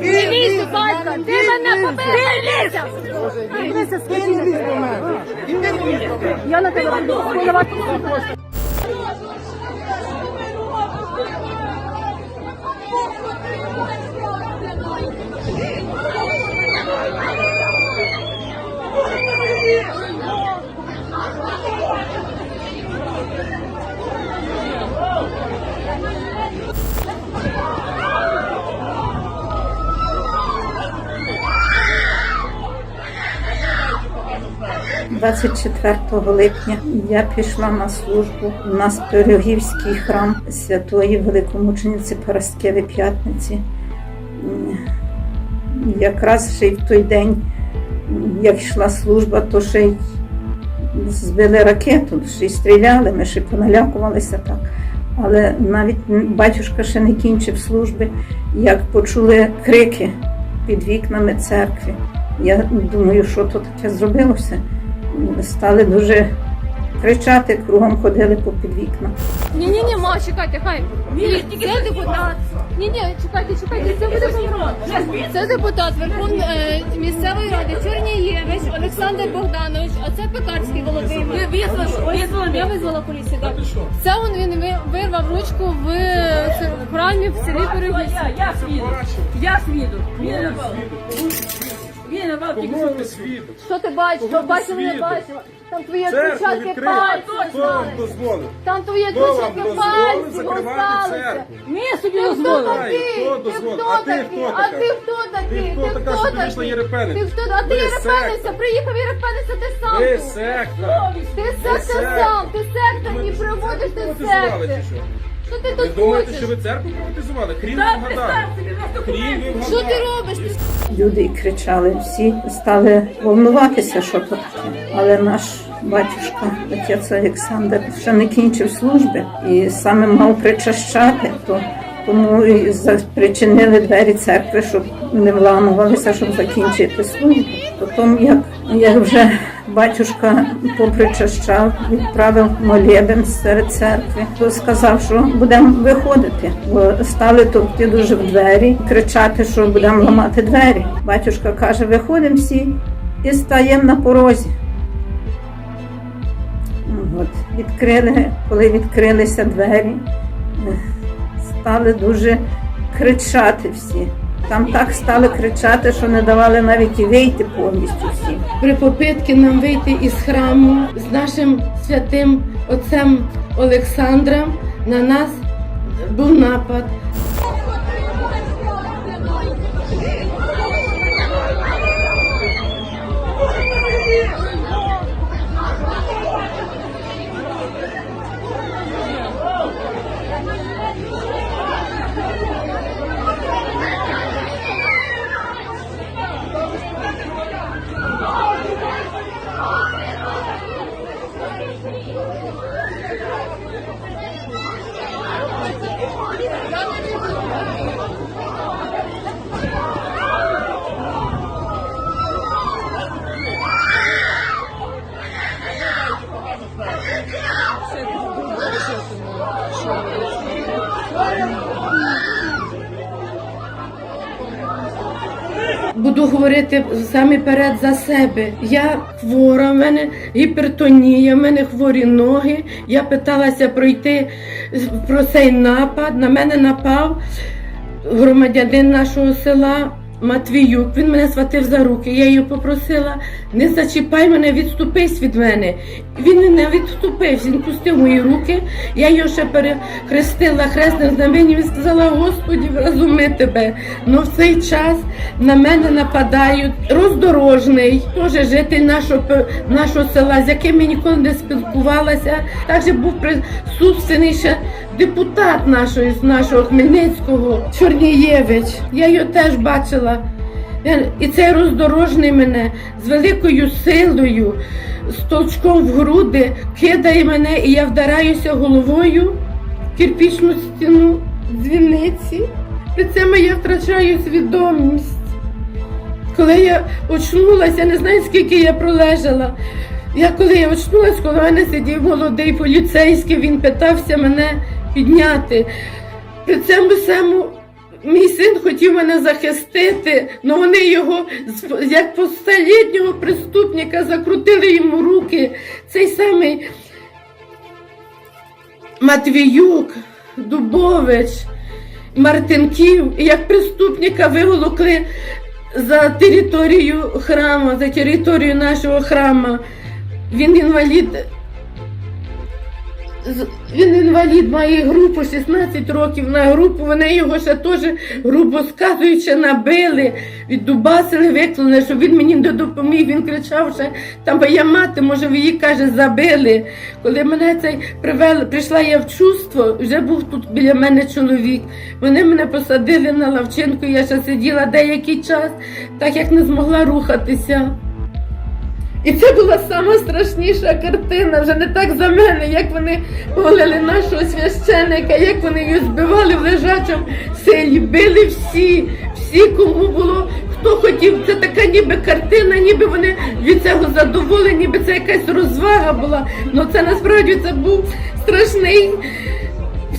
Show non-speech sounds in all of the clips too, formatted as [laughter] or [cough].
Дивіться, батько, ти мене побережся! Я на тебе буду. – 24 липня я пішла на службу у нас Пирогівський храм святої великомучениці Параскеви П'ятниці. Якраз ще й в той день, як йшла служба, то ще й збили ракету, ще й стріляли, ми ще поналякувалися так. Але навіть батюшка ще не кінчив служби, як почули крики під вікнами церкви. Я думаю, що то таке зробилося. Стали дуже кричати, кругом ходили по під вікна. Ні, ні, ні, ма, чекайте, хай. Ні, це депутат. Ні, ні, чекайте, чекайте, це буде компромат. Це депутат Верховної е, місцевої ради Чорнієвич Олександр Богданович, а це Пекарський Володимир. Визвала, я визвала поліцію. Так. Це он він ви- вирвав ручку в, храмі в селі Перегівці. Я, я свідок. Я свідок. Він. Він тільки свідок? Що ти бачиш? Що бачив, не свідок? Там твої Церкву відпечатки відкрити. пальців. Хто вам дозволив? Там твої Хто вам відпечатки дозволив пальців закривати осталися. церкву? Ми собі Ти хто дозволили. такий? Хто Ти дозволив? хто А ти такий? хто А така? ти хто такий? Ти хто така, що ти вийшла? Ти хто? А ти Ви єрепенися? секта. Приїхав єрепенися ти сам. Ви тут. секта. Ти секта сам, ти секта і приводиш ти секти. Що? Що ти Ви тут думаєте, хочеш? що ви церкву приватизували? Крім Так, вгадали. представ собі, нас Крім документи. Що ти робиш? Ти Люди і кричали, всі стали волнуватися, що то таке. Але наш батюшка, отець Олександр, ще не кінчив служби і саме мав причащати, то тому і за- причинили двері церкви, щоб не вламувалися, щоб закінчити службу. Потім, як, як вже батюшка попричащав, відправив молебен серед церкви, то сказав, що будемо виходити, бо стали товкти дуже в двері, кричати, що будемо ламати двері. Батюшка каже, виходимо всі і стаємо на порозі. От, відкрили, коли відкрилися двері, стали дуже кричати всі. Там так стали кричати, що не давали навіть і вийти повністю всі. при попитки нам вийти із храму з нашим святим отцем Олександром на нас був напад. За себе. Я хвора, в мене гіпертонія, в мене хворі ноги. Я питалася пройти про цей напад. На мене напав громадянин нашого села Матвіюк. Він мене схватив за руки. Я його попросила, не зачіпай мене, відступись від мене. Він не відступився, він пустив мої руки. Я його ще перехрестила хресним знаменем і сказала, Господі, вразуми тебе. Ну в цей час на мене нападають роздорожний, теж житель нашого, нашого села, з яким я ніколи не спілкувалася. Також був присутственний ще депутат нашої, з нашого Хмельницького, Чорнієвич. Я його теж бачила. І цей роздорожний мене з великою силою, з толчком в груди, кидає мене, і я вдараюся головою в кирпічну стіну дзвіниці. При цьому я втрачаю свідомість. Коли я очнулася, я не знаю скільки я пролежала. Я коли я очнулася, коли мене сидів молодий поліцейський, він питався мене підняти. При цьому самому мій син хотів мене захистити, але вони його як постолітнього преступника закрутили йому руки. Цей самий Матвіюк, Дубович, Мартинків, як преступника виволокли за територію храму, за територію нашого храму. Він інвалід. Він інвалід, має групу 16 років на групу. Вони його ще теж грубо сказуючи, набили, віддубасили, виклали, щоб він мені не допоміг. Він кричав, що там моя мати, може, ви її каже, забили. Коли мене цей привели, прийшла я в чувство, вже був тут біля мене чоловік. Вони мене посадили на лавчинку, я ще сиділа деякий час, так як не змогла рухатися. І це була сама страшніша картина, вже не так за мене, як вони голили нашого священика, як вони її збивали в лежачому селі, били всі, всі, кому було, хто хотів. Це така ніби картина, ніби вони від цього задоволені, ніби це якась розвага була. Ну це насправді це був страшний.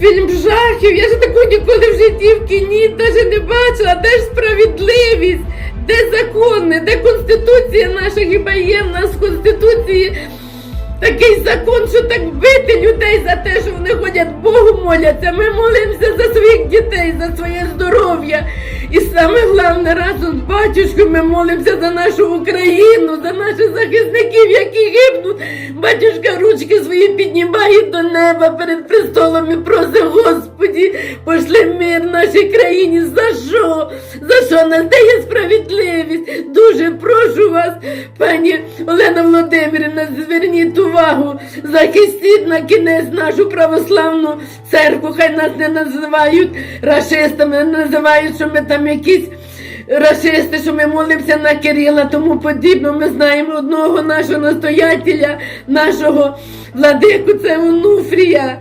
Фільм жахів, я ж такого ніколи в житті в кіні навіть не бачила. Де ж справедливість, де закони, де конституція наша хіба є в нас в конституції такий закон, що так бити людей за те, що вони ходять Богу моляться. Ми молимося за своїх дітей, за своє здоров'я. І саме головне разом з батюшкою ми молимося за нашу Україну, за наших захисників, які гибнуть. Батюшка ручки свої піднімає до неба перед престолом і просить, Господі, пошли мир нашій країні. За що? За що нас де є справедливість? Дуже прошу вас, пані Олена Володимирівна, зверніть увагу, захистіть на кінець нашу православну церкву. Хай нас не називають расистами, не називають, що ми там якісь. Расисти, що ми молимося на Кирила, тому подібно. Ми знаємо одного нашого настоятеля, нашого владику, це Онуфрія.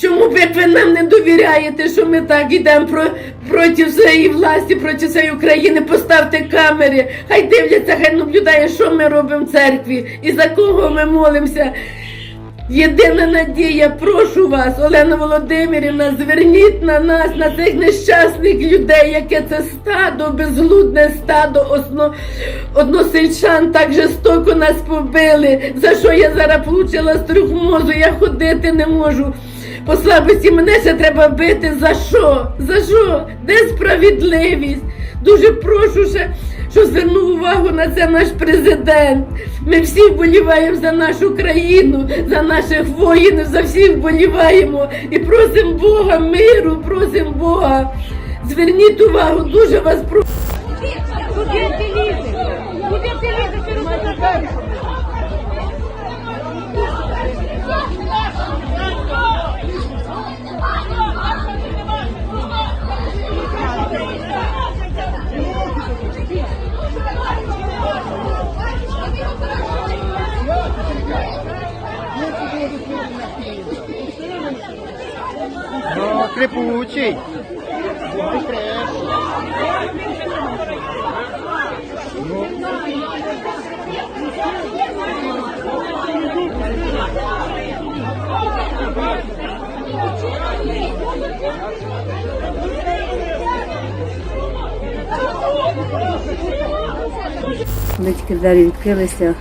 Чому як ви нам не довіряєте, що ми так йдемо про, проти всієї власті, проти всієї України, поставте камери, хай дивляться, хай наблюдає, що ми робимо в церкві і за кого ми молимося. Єдина надія, прошу вас, Олена Володимирівна, зверніть на нас, на цих нещасних людей, яке це стадо, безглудне стадо, осно, односельчан так жорстоко нас побили. За що я зараз получила струх мозу, я ходити не можу. По слабості мене ще треба бити. За що? За що? Де справедливість? Дуже прошу ще, що звернув увагу на це наш президент. Ми всі вболіваємо за нашу країну, за наших воїнів, за всіх вболіваємо і просимо Бога миру, просимо Бога. Зверніть увагу, дуже вас прошу. Ну, крипучий. Коли тільки двері відкрилися,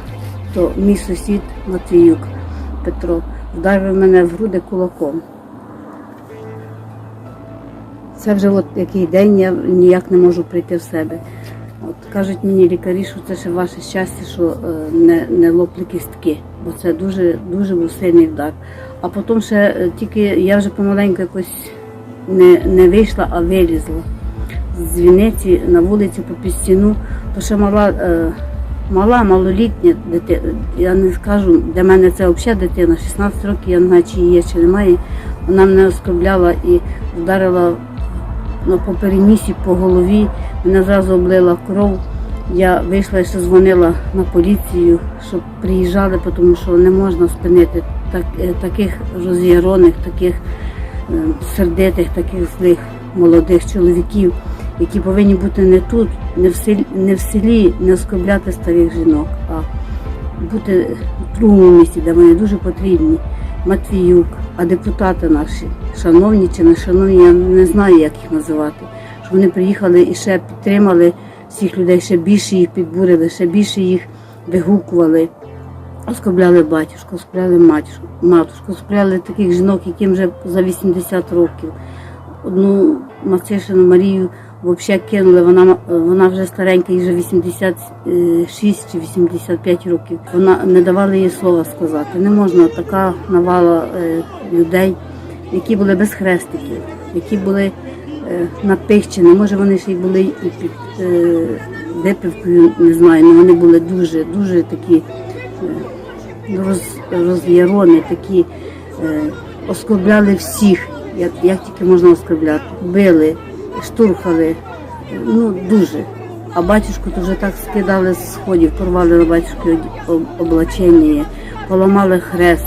то мій сусід Матвіюк Петро вдарив мене в груди кулаком. Це вже от який день я ніяк не можу прийти в себе. От кажуть мені лікарі, що це ще ваше щастя, що е, не, не лопли кістки, бо це дуже дуже був сильний вдар. А потім ще е, тільки я вже помаленьку якось не, не вийшла, а вилізла з Вінниці на вулицю по пістіну, то ще мала, е, мала малолітня дитина. Я не скажу, для мене це взагалі дитина, 16 років, я не знаю, чи є, чи немає. Вона мене оскорбляла і вдарила ну, по перенісі, по голові, мене зразу облила кров. Я вийшла і ще дзвонила на поліцію, щоб приїжджали, тому що не можна спинити так, е, таких роз'яроних, таких е, сердитих, таких злих молодих чоловіків, які повинні бути не тут, не в селі, не в селі не оскорбляти старих жінок, а бути в другому місці, де вони дуже потрібні. Матвіюк, а депутати наші, шановні чи не шановні, я не знаю, як їх називати. Щоб вони приїхали і ще підтримали всіх людей, ще більше їх підбурили, ще більше їх вигукували. Оскорбляли батюшку, оскорбляли матюшку, матушку, оскорбляли таких жінок, яким вже за 80 років. Одну Мацишину Марію взагалі кинули, вона, вона вже старенька, їй вже 86 чи 85 років. Вона не давала їй слова сказати. Не можна така навала е, людей, які були без хрестиків, які були е, напихчені. Може, вони ще й були і під е, випивкою, не знаю, але вони були дуже, дуже такі роз, роз'ярони, такі оскорбляли всіх, як, як тільки можна оскорбляти. Били, штурхали, ну дуже. А батюшку то вже так скидали з сходів, порвали на батюшку облачення, поламали хрест.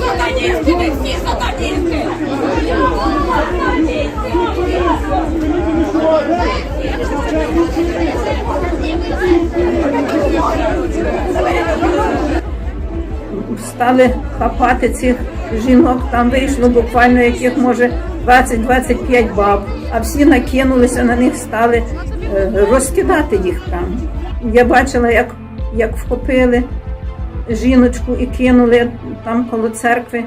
Сатаністи! Ви всі сатаністи! стали хапати цих жінок. Там вийшло буквально яких може 20-25 баб, а всі накинулися на них, стали е, розкидати їх там. Я бачила, як, як вхопили жіночку і кинули там коло церкви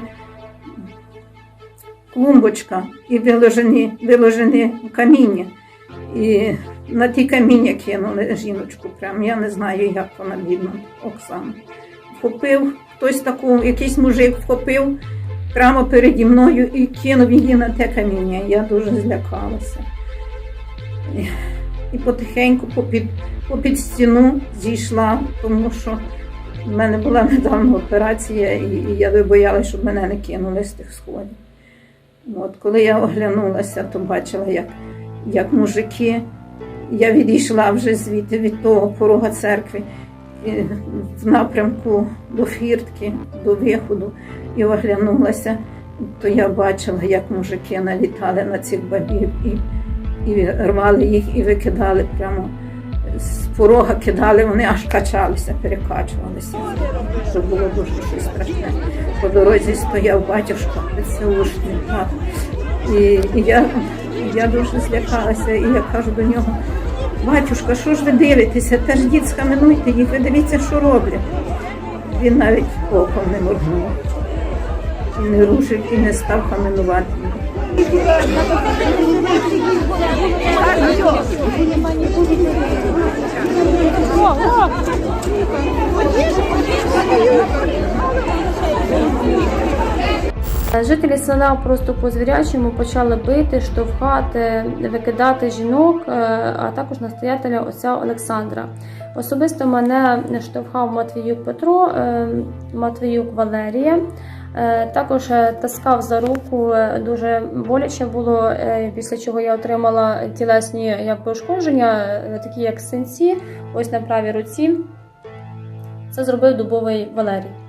клумбочка і виложені, виложені каміння. І на ті каміння кинули жіночку. Прям я не знаю, як вона бідна Оксана. Вхопив хтось таку, якийсь мужик вхопив прямо переді мною і кинув її на те каміння. Я дуже злякалася. І- потихеньку попід, попід стіну зійшла, тому що в мене була недавно операція, і, і я боялася, щоб мене не кинули з тих сходів. От, коли я оглянулася, то бачила, як, як мужики. Я відійшла вже звідти від того порога церкви в напрямку до фіртки, до виходу, і оглянулася, то я бачила, як мужики налітали на цих бабів і, і рвали їх і викидали прямо з порога кидали, вони аж качалися, перекачувалися. Що було дуже щось страшне. По дорозі стояв батюшка, ПЦУшний, так. І, і я, я дуже злякалася, і я кажу до нього, батюшка, що ж ви дивитеся? Та ж дід схаменуйте їх, ви дивіться, що роблять. Він навіть оком не моргнув, і не рушив і не став хаменувати. Жителі села просто по звірячому почали бити, штовхати, викидати жінок, е, а також настоятеля отця Олександра. Особисто мене штовхав Матвіюк Петро, е, Матвіюк Валерія. Е, Також е, таскав за руку, е, дуже боляче було, е, після чого я отримала тілесні якби, ушкодження, е, такі як синці, ось на правій руці. Це зробив дубовий Валерій.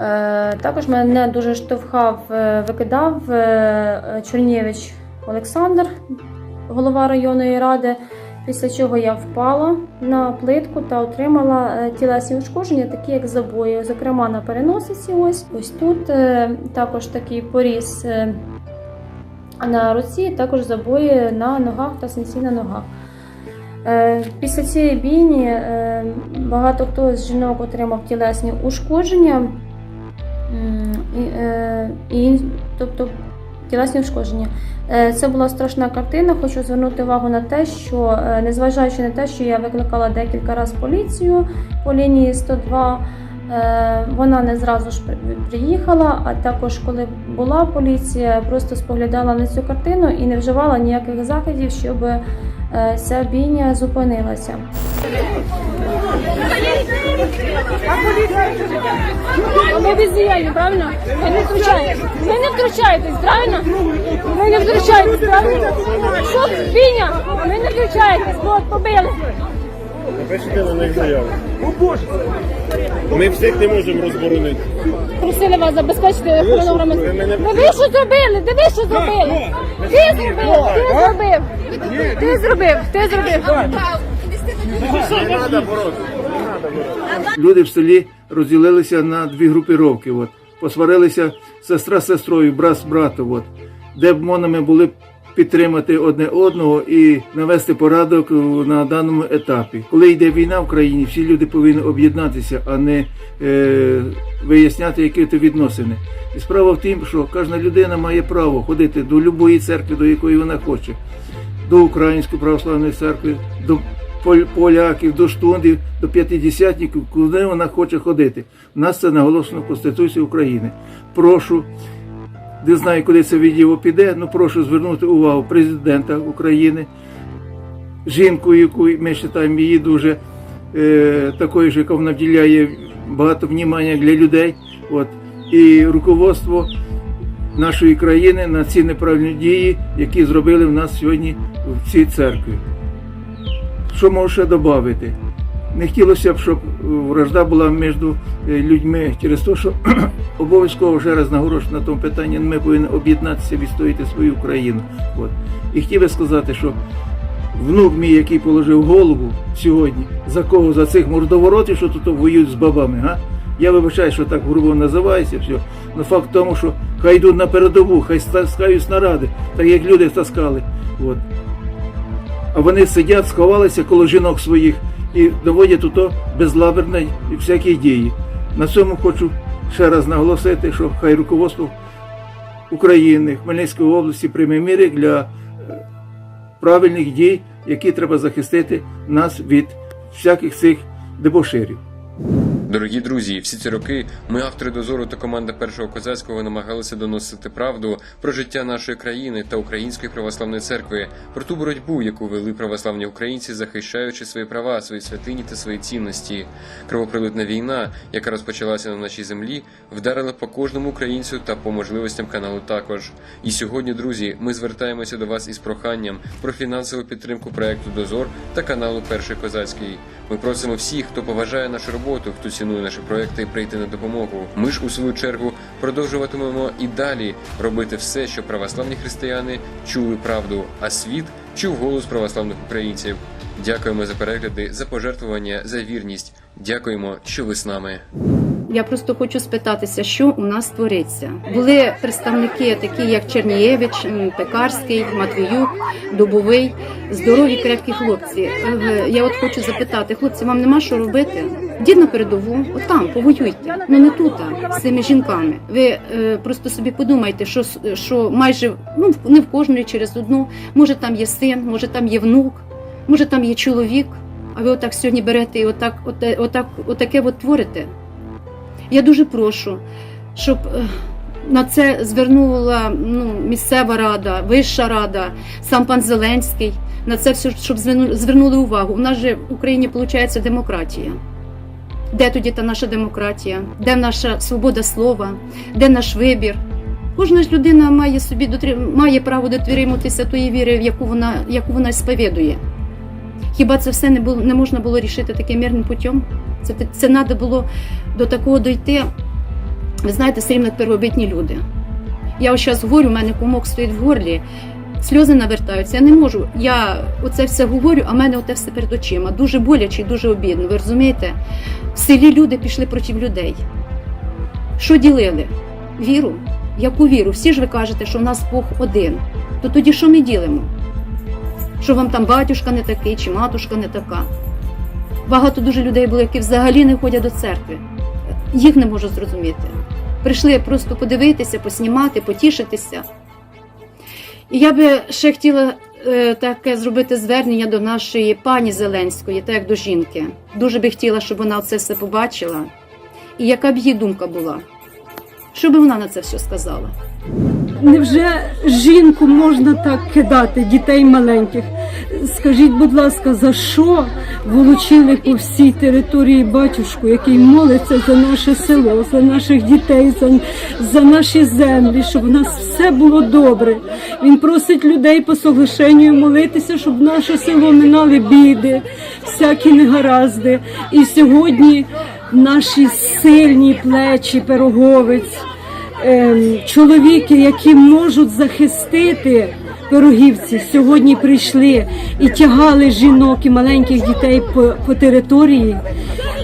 Е, Також мене дуже штовхав, е, викидав е, Чернєвич Олександр, голова районної ради. Після чого я впала на плитку та отримала тілесні ушкодження, такі як забої, зокрема на переносиці. Ось ось тут також такий поріз на руці, також забої на ногах та синці на ногах. Після цієї бійні багато хто з жінок отримав тілесні ушкодження. Е, і, тобто тілесні ушкодження. Е, Це була страшна картина. Хочу звернути увагу на те, що е, незважаючи на те, що я викликала декілька разів поліцію по лінії 102, е, вона не зразу ж приїхала. А також, коли була поліція, просто споглядала на цю картину і не вживала ніяких заходів, щоб ця бійня зупинилася. А ми бездіяльні, правильно? Ви не втручаєтесь. Ви не втручаєтесь, правильно? Ви не втручаєтесь, правильно? Що, Віня? Ви не втручаєтесь, от, побили. Напишите на них заяву. Ми всіх не можемо розборонити. Просили вас забезпечити охорону громадян. Ну ви що зробили? Диви, що зробили? Ти зробив, ти зробив. Ти зробив, ти зробив. Люди в селі розділилися на дві групіровки. От. Посварилися сестра з сестрою, брат з братом. От. Де б ми були підтримати одне одного і навести порядок на даному етапі. Коли йде війна в країні, всі люди повинні об'єднатися, а не е, виясняти які то відносини. І справа в тім, що кожна людина має право ходити до будь-якої церкви, до якої вона хоче до Української православної церкви, до поляків, до штундів, до п'ятидесятників, куди вона хоче ходити. У нас це наголошено в Конституції України. Прошу, не знаю, куди це відео піде, але прошу звернути увагу президента України, жінку, яку ми вважаємо її дуже е, такою ж, яка вона вділяє багато внимання для людей. От, і руководство нашої країни на ці неправильні дії, які зробили в нас сьогодні в цій церкві. Що можу ще додати? Не хотілося б, щоб вражда була між е, людьми через те, що [clears throat] обов'язково ще раз наголошую на тому питанні, ми повинні об'єднатися, відстояти свою країну. От. І хотів би сказати, що внук мій, який положив голову сьогодні, за кого? За цих мордоворотів, що тут воюють з бабами, га? Я вибачаю, що так грубо називається, все. Но факт в тому, що хай йдуть на передову, хай таскають снаряди, так як люди таскали. От. А вони сидять, сховалися коло жінок своїх і доводять ото безлаберне і всякі дії. На цьому хочу ще раз наголосити, що хай руководство України, Хмельницької області прийме міри для е, правильних дій, які треба захистити нас від всяких цих дебоширів. Дорогі друзі, всі ці роки ми, автори дозору та команда першого козацького, намагалися доносити правду про життя нашої країни та Української православної церкви, про ту боротьбу, яку вели православні українці, захищаючи свої права, свої святині та свої цінності. Кровопролитна війна, яка розпочалася на нашій землі, вдарила по кожному українцю та по можливостям каналу також. І сьогодні, друзі, ми звертаємося до вас із проханням про фінансову підтримку проекту Дозор та каналу Перший Козацький. Ми просимо всіх, хто поважає нашу роботу, хто цінує наші проекти, прийти на допомогу. Ми ж у свою чергу продовжуватимемо і далі робити все, щоб православні християни чули правду, а світ чув голос православних українців. Дякуємо за перегляди, за пожертвування, за вірність. Дякуємо, що ви з нами. Я просто хочу спитатися, що у нас твориться. Були представники, такі як Чернієвич, Пекарський, Матвіюк, Дубовий, здорові, крепкі хлопці. Е, Я от хочу запитати, хлопці, вам нема що робити? Йдіть на передову, от там повоюйте. Ну не тут, а з цими жінками. Ви е, просто собі подумайте, що, що майже ну не в кожної через одну. Може там є син, може там є внук, може там є чоловік. А ви отак сьогодні берете і отак, оте- отак, отаке от творите. Я дуже прошу, щоб е, на це звернула ну, місцева рада, вища рада, сам пан Зеленський. На це все, щоб зверну- звернули увагу. У нас же в Україні виходить демократія. Де тоді та наша демократія? Де наша свобода слова? Де наш вибір? Кожна ж людина має собі має право дотримуватися тої віри, в яку вона, яку вона сповідує. Хіба це все не було не можна було рішити таким мирним путем? Це це треба було до такого дойти. Ви знаєте, все рівно первобитні люди. Я ось зараз говорю, у мене комок стоїть в горлі, сльози навертаються. Я не можу. Я оце все говорю, а в мене оте все перед очима. Дуже боляче і дуже обідно. Ви розумієте? В селі люди пішли проти людей. Що ділили? Віру? Яку віру? Всі ж ви кажете, що в нас Бог один. То тоді що ми ділимо? Що вам там батюшка не такий, чи матушка не така? Багато дуже людей було, які взагалі не ходять до церкви. Їх не можу зрозуміти. Прийшли просто подивитися, поснімати, потішитися. І я би ще хотіла е, таке зробити звернення до нашої пані Зеленської, так як до жінки. Дуже би хотіла, щоб вона це все побачила. І яка б її думка була? Що би вона на це все сказала? Невже жінку можна так кидати, дітей маленьких? Скажіть, будь ласка, за що волочили по всій території батюшку, який молиться за наше село, за наших дітей, за, за наші землі, щоб у нас все було добре. Він просить людей по соглашенню молитися, щоб наше село минали біди, всякі негаразди. І сьогодні наші сильні плечі, пироговець, чоловіки, які можуть захистити пирогівці, сьогодні прийшли і тягали жінок і маленьких дітей по, по території.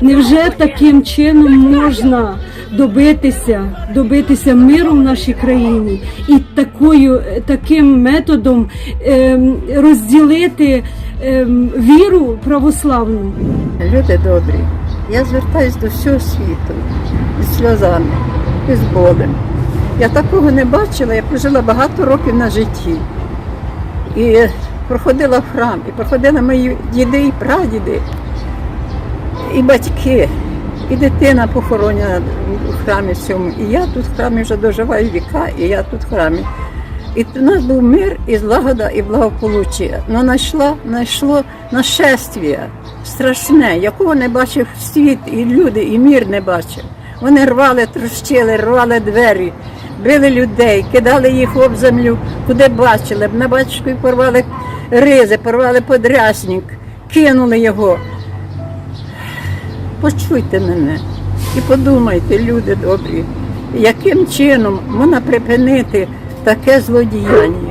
Невже таким чином можна добитися, добитися миру в нашій країні і такою, таким методом ем, розділити ем, віру православну? Люди добрі, я звертаюсь до всього світу з сльозами, і з болем. Я такого не бачила, я прожила багато років на житті. І проходила в храм, і проходили мої діди і прадіди, і батьки, і дитина похоронена в храмі цьому. І я тут в храмі вже доживаю віка, і я тут в храмі. І у нас був мир, і злагода, і благополуччя. Но знайшло, знайшло нашествие страшне, якого не бачив світ, і люди, і мір не бачив. Вони рвали, трощили, рвали двері, били людей, кидали їх об землю, куди бачили. На батюшку порвали ризи, порвали подрясник, кинули його. Почуйте мене і подумайте, люди добрі, яким чином можна припинити таке злодіяння.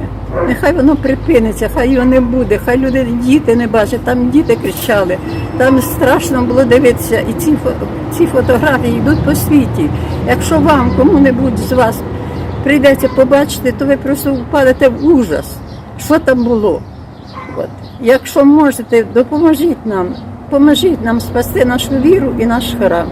Нехай воно припиниться, хай його не буде, хай люди, діти не бачать, там діти кричали, там страшно було дивитися. І ці, ці фотографії йдуть по світі. Якщо вам, кому-небудь з вас прийдеться побачити, то ви просто впадете в ужас, що там було. От. Якщо можете, допоможіть нам, поможіть нам спасти нашу віру і наш храм.